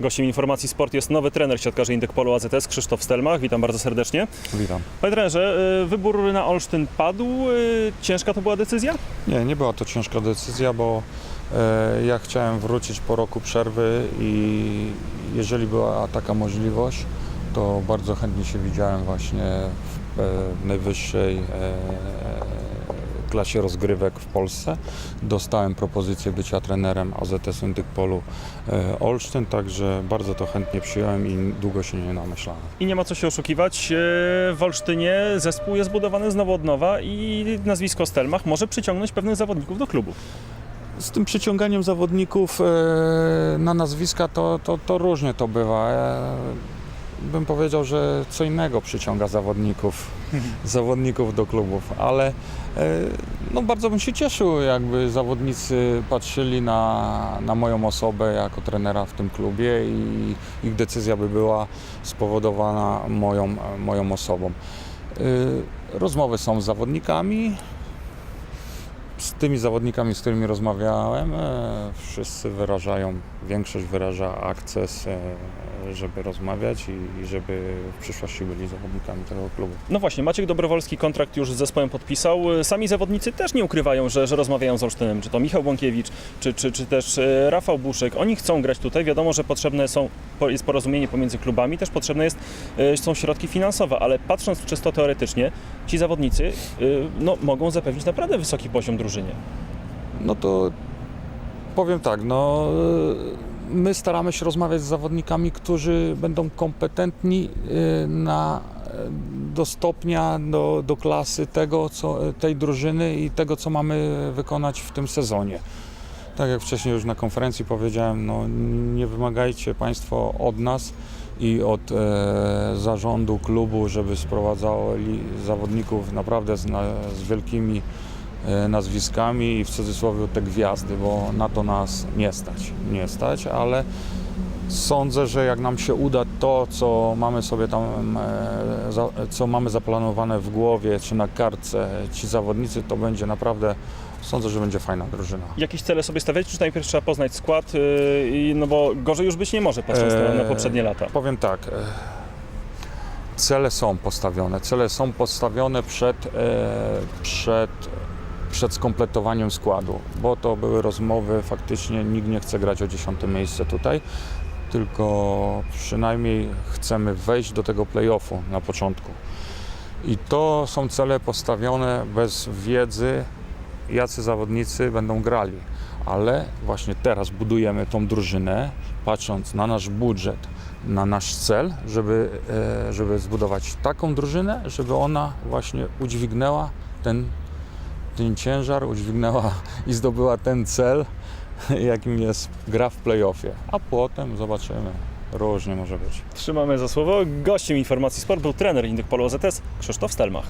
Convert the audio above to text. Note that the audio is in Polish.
Gościem informacji sport jest nowy trener siatkarzy Indyk Polo AZS Krzysztof Stelmach. Witam bardzo serdecznie. Witam. Panie trenerze, y, wybór na Olsztyn padł. Y, Ciężka to była decyzja? Nie, nie była to ciężka decyzja, bo e, ja chciałem wrócić po roku przerwy i jeżeli była taka możliwość, to bardzo chętnie się widziałem właśnie w e, najwyższej e, klasie rozgrywek w Polsce. Dostałem propozycję bycia trenerem AZS Indyk Polu e, Olsztyn, także bardzo to chętnie przyjąłem i długo się nie namyślałem. I nie ma co się oszukiwać. y, W Olsztynie zespół jest budowany znowu od nowa i nazwisko Stelmach może przyciągnąć pewnych zawodników do klubu. Z tym przyciąganiem zawodników e, na nazwiska to, to, to różnie to bywa. Bym powiedział, że co innego przyciąga zawodników, zawodników do klubów, ale e, no bardzo bym się cieszył, jakby zawodnicy patrzyli na, na moją osobę jako trenera w tym klubie i ich decyzja by była spowodowana moją, moją osobą. E, Rozmowy są z zawodnikami, z tymi zawodnikami, z którymi rozmawiałem, e, wszyscy wyrażają, większość wyraża akces, żeby rozmawiać i, i żeby w przyszłości byli zawodnikami tego klubu. No właśnie, Maciek Dobrowolski kontrakt już z zespołem podpisał. Sami zawodnicy też nie ukrywają, że, że rozmawiają z Olsztynem. Czy to Michał Bąkiewicz, czy, czy, czy też y, Rafał Buszek. Oni chcą grać tutaj. Wiadomo, że potrzebne są, jest porozumienie pomiędzy klubami, też potrzebne jest, y, są środki finansowe, ale patrząc czysto teoretycznie, ci zawodnicy y, no, mogą zapewnić naprawdę wysoki poziom drużynie. No to powiem tak, no e, my staramy się rozmawiać z zawodnikami, którzy będą kompetentni e, na, e, do stopnia, do, do klasy tego, co, tej drużyny i tego, co mamy wykonać w tym sezonie. Tak jak wcześniej już na konferencji powiedziałem, no, nie wymagajcie Państwo od nas i od e, zarządu klubu, żeby sprowadzali zawodników naprawdę z, na, z wielkimi nazwiskami i w cudzysłowie te gwiazdy, bo na to nas nie stać. Nie stać, ale sądzę, że jak nam się uda to, co mamy sobie tam, e, co mamy zaplanowane w głowie czy na kartce ci zawodnicy, to będzie naprawdę, sądzę, że będzie fajna drużyna. Jakieś cele sobie stawiać, czy najpierw trzeba poznać skład, i- no bo gorzej już być nie może, patrząc na, na Eee, poprzednie lata. Powiem tak. e, Cele są postawione. Cele są postawione przed, e, przed, przed skompletowaniem składu, bo to były rozmowy, faktycznie nikt nie chce grać o dziesiąte miejsce tutaj, tylko przynajmniej chcemy wejść do tego playoffu na początku. I to są cele postawione bez wiedzy, jacy zawodnicy będą grali. Ale właśnie teraz budujemy tą drużynę, patrząc na nasz budżet, na nasz cel, żeby, e, żeby zbudować taką drużynę, żeby ona właśnie udźwignęła ten, ten ciężar, udźwignęła i zdobyła ten cel, jakim jest gra w playoffie. A potem zobaczymy. Różnie może być. Trzymamy za słowo. Gościem informacji sport był trener Indyk Polo AZS Krzysztof Stelmach.